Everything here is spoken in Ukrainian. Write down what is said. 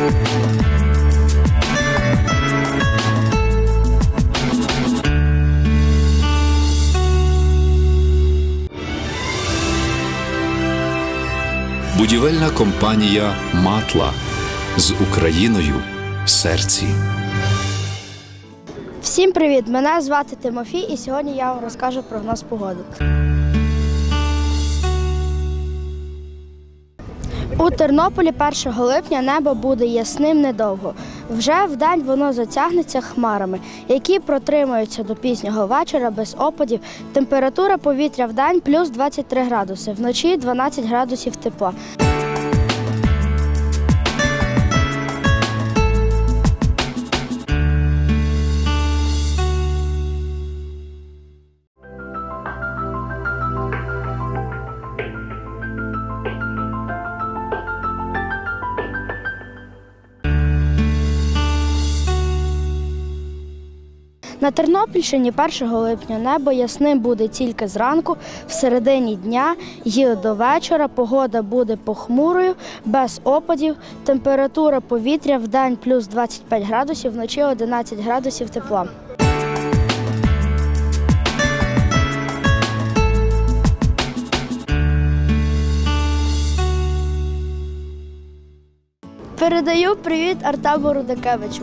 Будівельна компанія Матла з Україною в серці. Всім привіт! Мене звати Тимофій, і сьогодні я вам розкажу прогноз погоди. У Тернополі 1 липня небо буде ясним недовго. Вже вдень воно затягнеться хмарами, які протримаються до пізнього вечора без опадів. Температура повітря вдень плюс 23 градуси, вночі 12 градусів тепла. На Тернопільщині 1 липня небо ясним буде тільки зранку, в середині дня і до вечора погода буде похмурою, без опадів. Температура повітря в день плюс 25 градусів, вночі 11 градусів тепла. Передаю привіт Артему Рудакевичу.